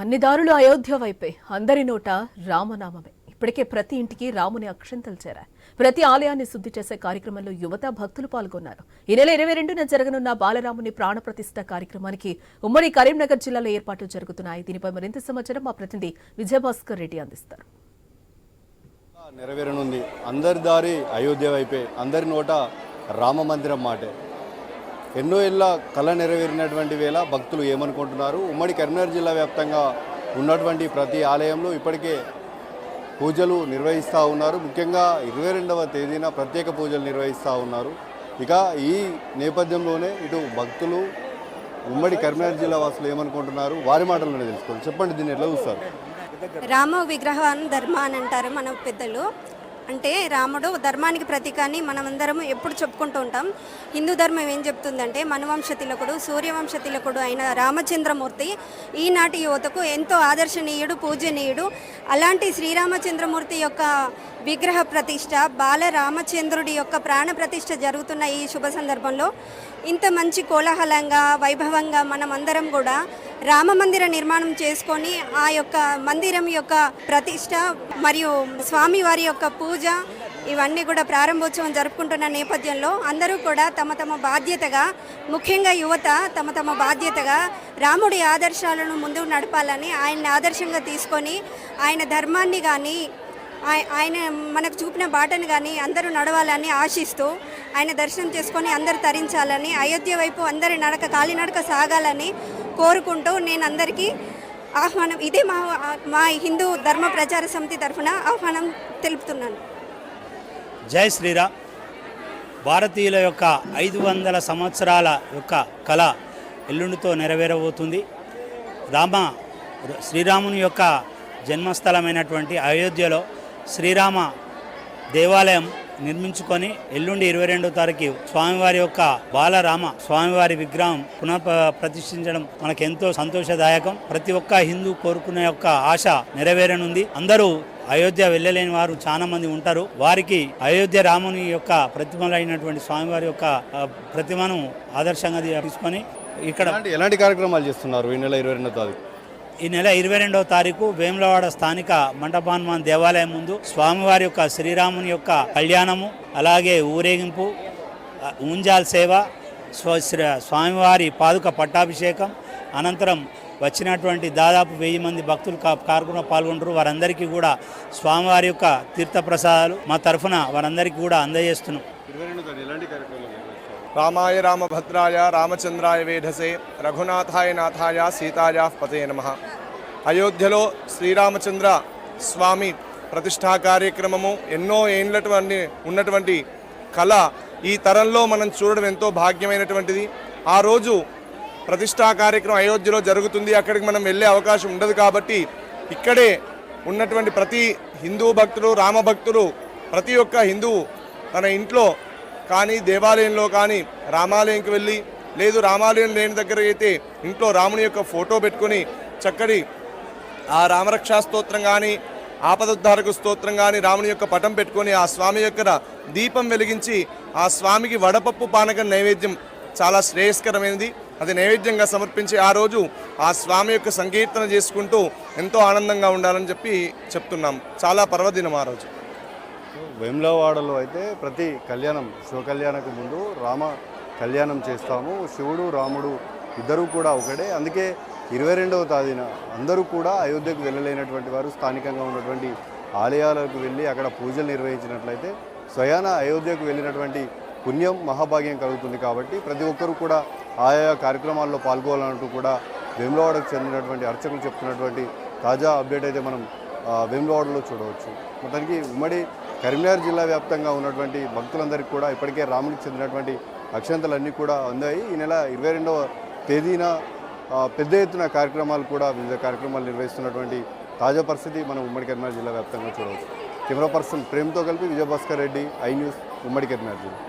అన్ని దారులు అయోధ్య వైపే. అందరి నోట రామనామమే. ఇప్పటికే ప్రతి ఇంటికి రాముని అక్షంతలు చేరాయి ప్రతి ఆలయాన్ని శుద్ధి చేసే కార్యక్రమంలో యువత భక్తులు పాల్గొన్నారు. ఈ నెల ఇరవై రెండున జరగనున్న బాలరాముని ప్రాణప్రతిష్ఠ కార్యక్రమానికి ఉమ్మడి కరీంనగర్ జిల్లాలో ఏర్పాట్లు జరుగుతున్నాయి. దీనిపై మరింత సమాచారం మా ప్రతినిధి విజయభాస్కర్ రెడ్డి అందిస్తారు. నెరవేరనుంది. అందరి దారి అయోధ్య వైపే. అందరి నోట రామ మందిరం మాటే. ఎన్నో ఏళ్ళ కళ నెరవేరినటువంటి వేళ భక్తులు ఏమనుకుంటున్నారు? ఉమ్మడి కరీంనగర్ జిల్లా వ్యాప్తంగా ఉన్నటువంటి ప్రతి ఆలయంలో ఇప్పటికే పూజలు నిర్వహిస్తూ ఉన్నారు. ముఖ్యంగా ఇరవై రెండవ తేదీన ప్రత్యేక పూజలు నిర్వహిస్తూ ఉన్నారు. ఇక ఈ నేపథ్యంలోనే ఇటు భక్తులు ఉమ్మడి కరీంనగర్ జిల్లా వాసులు ఏమనుకుంటున్నారు? వారి మాటల్లోనే తెలుసుకోవాలి. చెప్పండి దీన్ని ఎట్లా చూస్తారు? రామ విగ్రహం ధర్మ అని అంటారు మన పెద్దలు. అంటే రాముడు ధర్మానికి ప్రతీక అని మనమందరం ఎప్పుడు చెప్పుకుంటూ ఉంటాం. హిందూ ధర్మం ఏం చెప్తుందంటే మనవంశ తిలకుడు సూర్యవంశ తిలకుడు అయిన రామచంద్రమూర్తి ఈనాటి యువతకు ఎంతో ఆదర్శనీయుడు పూజనీయుడు. అలాంటి శ్రీరామచంద్రమూర్తి యొక్క విగ్రహ ప్రతిష్ట బాల రామచంద్రుడి యొక్క ప్రాణ ప్రతిష్ట జరుగుతున్న ఈ శుభ సందర్భంలో ఇంత మంచి కోలాహలంగా వైభవంగా మనమందరం కూడా రామ మందిర నిర్మాణం చేసుకొని ఆ యొక్క మందిరం యొక్క ప్రతిష్ట మరియు స్వామి వారి యొక్క పూజ పూజ ఇవన్నీ కూడా ప్రారంభోత్సవం జరుపుకుంటున్న నేపథ్యంలో అందరూ కూడా తమ తమ బాధ్యతగా ముఖ్యంగా యువత తమ తమ బాధ్యతగా రాముడి ఆదర్శాలను ముందుకు నడపాలని ఆయన్ని ఆదర్శంగా తీసుకొని ఆయన ధర్మాన్ని కానీ ఆయ- ఆయన మనకు చూపిన బాటను కానీ అందరూ నడవాలని ఆశిస్తూ ఆయన దర్శనం చేసుకొని అందరూ తరించాలని అయోధ్య వైపు అందరి నడక కాలినడక సాగాలని కోరుకుంటూ నేను అందరికీ ఆహ్వానం. ఇదే మా మా హిందూ ధర్మ ప్రచార సమితి తరఫున ఆహ్వానం తెలుపుతున్నాను. జై శ్రీరామ్. భారతీయుల యొక్క ఐదు వందల సంవత్సరాల యొక్క కళ ఎల్లుండితో నెరవేరబోతుంది. రామ శ్రీరాముని యొక్క జన్మస్థలమైనటువంటి అయోధ్యలో శ్రీరామ దేవాలయం నిర్మించుకొని ఎల్లుండి ఇరవై రెండో తారీఖు స్వామివారి యొక్క బాలరామ స్వామివారి విగ్రహం పునః ప్ర- ప్రతిష్ఠించడం మనకెంతో సంతోషదాయకం. ప్రతి ఒక్క హిందూ కోరుకునే యొక్క ఆశ నెరవేరనుంది. అందరూ అయోధ్య వెళ్ళలేని వారు చాలా మంది ఉంటారు. వారికి అయోధ్య రాముని యొక్క ప్రతిమలైనటువంటి స్వామివారి యొక్క ప్రతిమను ఆదర్శంగా తీసుకొని ఇక్కడ ఎలాంటి ఎలాంటి కార్యక్రమాలు చేస్తున్నారు ఈ నెల ఇరవై రెండో తారీఖు? ఈ నెల ఇరవై రెండవ తారీఖు వేములవాడ స్థానిక మంటపాన్మాన్ దేవాలయం ముందు స్వామివారి యొక్క శ్రీరాముని యొక్క కళ్యాణము అలాగే ఊరేగింపు ఊంజాల్ సేవ స్వ శ్రీ- స్వామివారి పాదుక పట్టాభిషేకం అనంతరం వచ్చినటువంటి దాదాపు వెయ్యి మంది భక్తులు కా- పాల్గొంటారు వారందరికీ కూడా స్వామివారి యొక్క తీర్థప్రసాదాలు మా తరఫున వారందరికీ కూడా అందజేస్తున్నాం. రామాయ రామభద్రాయ రామచంద్రాయ వేధసే రఘునాథాయ నాథాయ సీతాయా పతే నమ. అయోధ్యలో శ్రీరామచంద్ర స్వామి ప్రతిష్టా కార్యక్రమము ఎన్నో ఏండ్లటువంటి ఉన్నటువంటి కళ ఈ తరంలో మనం చూడడం ఎంతో భాగ్యమైనటువంటిది. ఆ రోజు ప్రతిష్టా కార్యక్రమం అయోధ్యలో జరుగుతుంది. అక్కడికి మనం వెళ్ళే అవకాశం ఉండదు కాబట్టి ఇక్కడే ఉన్నటువంటి ప్రతి హిందూ భక్తులు రామభక్తులు ప్రతి ఒక్క హిందువు తన ఇంట్లో కానీ దేవాలయంలో కానీ రామాలయంకి వెళ్ళి లేదు రామాలయం లేని దగ్గర అయితే ఇంట్లో రాముని యొక్క ఫోటో పెట్టుకొని చక్కటి ఆ రామరక్షా స్తోత్రం కానీ ఆపదోద్ధారక స్తోత్రం కానీ రాముని యొక్క పటం పెట్టుకొని ఆ స్వామి యొక్క దీపం వెలిగించి ఆ స్వామికి వడపప్పు పానకం నైవేద్యం చాలా శ్రేయస్కరమైనది. అది నైవేద్యంగా సమర్పించి ఆ రోజు ఆ స్వామి యొక్క సంకీర్తన చేసుకుంటూ ఎంతో ఆనందంగా ఉండాలని చెప్పి చెప్తున్నాం. చాలా పర్వదినం ఆ రోజు. వేములవాడలో అయితే ప్రతి కళ్యాణం శివ కళ్యాణకు ముందు రామ కళ్యాణం చేస్తాము. శివుడు రాముడు ఇద్దరూ కూడా ఒకటే. అందుకే ఇరవై రెండవ తేదీన అందరూ కూడా అయోధ్యకు వెళ్ళలేనటువంటి వారు స్థానికంగా ఉన్నటువంటి ఆలయాలకు వెళ్ళి అక్కడ పూజలు నిర్వహించినట్లయితే స్వయాన అయోధ్యకు వెళ్ళినటువంటి పుణ్యం మహాభాగ్యం కలుగుతుంది కాబట్టి ప్రతి ఒక్కరూ కూడా ఆయా కార్యక్రమాల్లో పాల్గొనాలంటూ కూడా వేములవాడకు చెందినటువంటి అర్చకులు చెప్తున్నటువంటి తాజా అప్డేట్ అయితే మనం వేములవాడలో చూడవచ్చు. మొత్తానికి ఉమ్మడి కరీంనగర్ జిల్లా వ్యాప్తంగా ఉన్నటువంటి భక్తులందరికీ కూడా ఇప్పటికే రాముడికి చెందినటువంటి అక్షంతలన్నీ కూడా అందాయి. ఈ నెల ఇరవై రెండవ తేదీన పెద్ద ఎత్తున కార్యక్రమాలు కూడా వివిధ కార్యక్రమాలు నిర్వహిస్తున్నటువంటి తాజా పరిస్థితి మనం ఉమ్మడి కరీంనగర్ జిల్లా వ్యాప్తంగా చూడవచ్చు. కెమెరా పర్సన్ ప్రేమ్తో కలిపి విజయభాస్కర్ రెడ్డి ఐ న్యూస్ ఉమ్మడి కరీంనగర్ జిల్లా.